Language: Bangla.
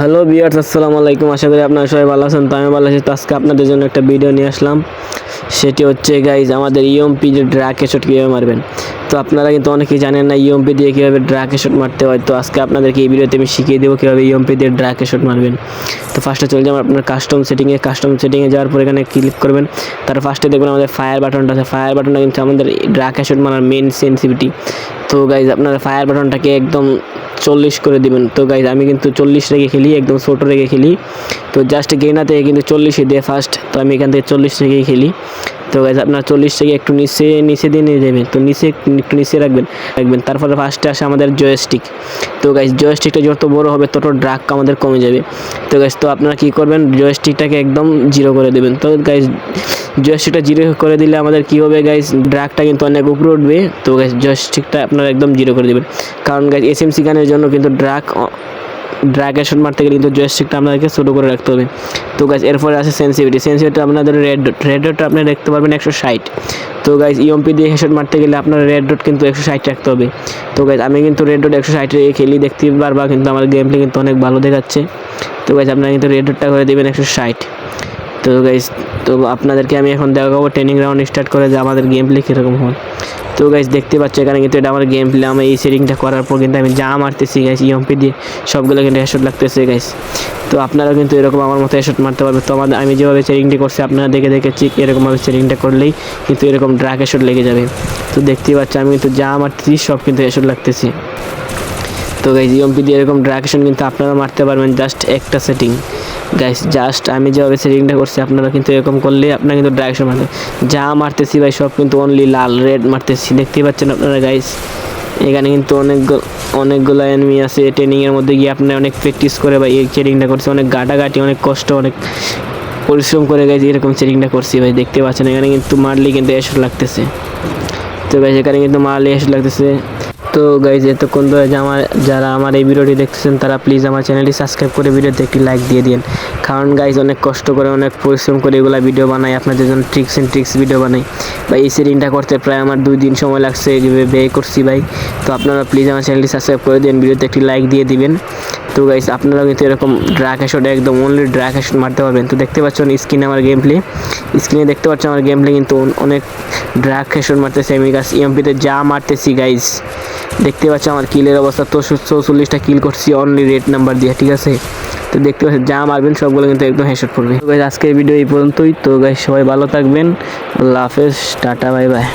হ্যালো বিয়ার্স আসসালামু আলাইকুম। আশা করি আপনারা সবাই ভালো আছেন, তো আমি ভালো আছি। তো আজকে আপনাদের জন্য একটা ভিডিও নিয়ে আসলাম। সেটি হচ্ছে গাইজ আমাদের ইএমপি যে ড্রাকে শট কীভাবে মারবেন। তো আপনারা কিন্তু অনেকেই জানেন না ইএমপি দিয়ে কীভাবে ড্রাকে শট মারতে হয়। তো আজকে আপনাদেরকে এই ভিডিওতে আমি শিখিয়ে দেবো কীভাবে ইএমপি দিয়ে ড্রাকে শট মারবেন। তো ফার্স্টে চলে যাবেন আপনার কাস্টম সেটিংয়ে কাস্টম সেটিংয়ে যাওয়ার পর এখানে ক্লিক করবেন। তার ফার্স্টে দেখবেন আমাদের ফায়ার বাটনটা আছে। ফায়ার বাটনটা কিন্তু আমাদের ড্রাকে শট মারার মেন সেন্সিভিটি তো গাইজ আপনারা ফায়ার বাটনটাকে একদম চল্লিশ করে দিবেন। তো গাইজ আমি কিন্তু চল্লিশ রেখে খেলি, একদম ছোটো রেখে খেলি। তো জাস্ট গেনা থেকে কিন্তু চল্লিশে দিয়ে ফার্স্ট তো আমি এখান থেকে চল্লিশ রেখেই খেলি। তো গাইজ আপনার চল্লিশ থেকে একটু নিচে নিচে দিয়ে নিয়ে যাবেন। তো নিচে, একটু নিচে রাখবেন রাখবেন। তারপরে ফার্স্টে আসে আমাদের জয়স্টিক তো গাইজ জয়স্টিকটা যত বড় হবে, তত ড্রাগ আমাদের কমে যাবে। তো গাইজ তো আপনারা কী করবেন? জয়স্টিকটাকে একদম জিরো করে দেবেন। তো গাইজ জয়স্টিকটা জিরো করে দিলে আমাদের কী হবে গাইজ ড্রাগটা কিন্তু অনেক উপরে উঠবে। তো গাইজ জয়স্টিকটা আপনারা একদম জিরো করে দেবেন। কারণ গাইজ এস এম সি গানের জন্য কিন্তু ড্রাগ ড্রাগ শট মারতে গেলে কিন্তু জয়স্টিকটা আপনাদেরকে ছোটো করে রাখতে হবে। তো গাইজ এরপরে আছে সেন্সিভিটি সেন্সিভিটি আপনাদের রেড ডট রেড ডট আপনি দেখতে পারবেন একশো ষাট। তো গাইজ ইএমপি দিয়ে হেডশট মারতে গেলে আপনার রেড ডট কিন্তু একশো ষাট রাখতে হবে। তো গাইজ আমি কিন্তু রেড ডট একশো ষাট রেখে খেলি, দেখতে পারবা, কিন্তু আমার গেম প্লে কিন্তু অনেক ভালো দেখাচ্ছে। তো গাইজ আপনারা কিন্তু রেড ডটটা করে দেবেন একশো ষাট। তো গাইজ তো আপনাদেরকে আমি এখন দেখাবো ট্রেনিং রাউন্ড স্টার্ট করে যে আমাদের গেম প্লে কীরকম হয়। তো গাইজ দেখতে পাচ্ছ এখানে কিন্তু এটা আমার গেম প্লে আমি এই সেটিংটা করার পর কিন্তু আমি যা মারতেছি গাইজ ইএমপি দিয়ে সবগুলো কিন্তু হেডশট লাগতেছে গাইজ তো আপনারাও কিন্তু এরকম আমার মতো হেডশট মারতে পারবে। তো আমাদের, আমি যেভাবে সেটিংটি করছি, আপনারা দেখে দেখে ঠিক এরকমভাবে সেটিংটা করলেই কিন্তু এরকম ড্রাগ হেডশট লেগে যাবে। তো দেখতেই পাচ্ছ, আমি কিন্তু যা মারতেছি, সব কিন্তু হেডশট লাগতেছি। তো গাইজ ইএমপি দিয়ে এরকম ড্রাক ড্রাগেশন কিন্তু আপনারা মারতে পারবেন জাস্ট একটা সেটিং গাইস জাস্ট আমি যেভাবে সেটিংটা করছি, আপনারা কিন্তু এরকম করলে আপনারা কিন্তু ড্রাগেশন মারবেন। যা মারতেছি ভাই, সব কিন্তু অনলি লাল রেড মারতেছি। দেখতেই পাচ্ছেন আপনারা গাইস এখানে কিন্তু অনেক অনেকগুলো এনিমি আছে। ট্রেনিংয়ের মধ্যে গিয়ে আপনারা অনেক প্র্যাকটিস করে ভাই, এই ট্রেনিংটা করছে। অনেক গাটাগাটি অনেক কষ্ট, অনেক পরিশ্রম করে গেছে এরকম ট্রেনিংটা করছি ভাই দেখতে পাচ্ছেন। এখানে কিন্তু মারলে কিন্তু এসব লাগতেছে। তো ভাই এখানে কিন্তু মারলে এসব লাগতেছে। তো গাইজ এতক্ষণ ধরে আমার যারা আমার এই ভিডিওটি দেখতেছেন, তারা প্লিজ আমার চ্যানেলটি সাবস্ক্রাইব করে ভিডিওতে একটি লাইক দিয়ে দিন কারণ গাইজ অনেক কষ্ট করে, অনেক পরিশ্রম করে এগুলা ভিডিও বানাই, আপনাদের জন্য ট্রিক্স অ্যান্ড ট্রিক্স ভিডিও বানাই। বা এই সেটিংটা করতে প্রায় আমার দুই দিন সময় লাগছে এইভাবে ব্যয় করছি ভাই। তো আপনারা প্লিজ আমার চ্যানেলটি সাবস্ক্রাইব করে দিন ভিডিওতে একটি লাইক দিয়ে দিবেন। তো গাইস আপনারা কিন্তু এরকম ড্রাক হেশট একদম অনলি ড্রাক হেশট মারতে পারবেন। তো দেখতে পাচ্ছেন স্ক্রিনে আমার গেম প্লে স্ক্রিনে দেখতে পাচ্ছেন আমার গেম প্লে কিন্তু অনেক ড্রাক হেশট মারতেছে আমি গাছ ইএমপিতে যা মারতেছি গাইস দেখতে পাচ্ছ আমার কিলের অবস্থা। তো চৌচল্লিশটা কিল করছি অনলি রেড নাম্বার দিয়ে, ঠিক আছে? তো দেখতে পাচ্ছেন যা মারবেন, সবগুলো কিন্তু একদম হেশট পড়বে। তো গাইস আজকের ভিডিও এই পর্যন্তই। তো গাইস সবাই ভালো থাকবেন। আল্লাহ হাফেজ, টাটা বাই বাই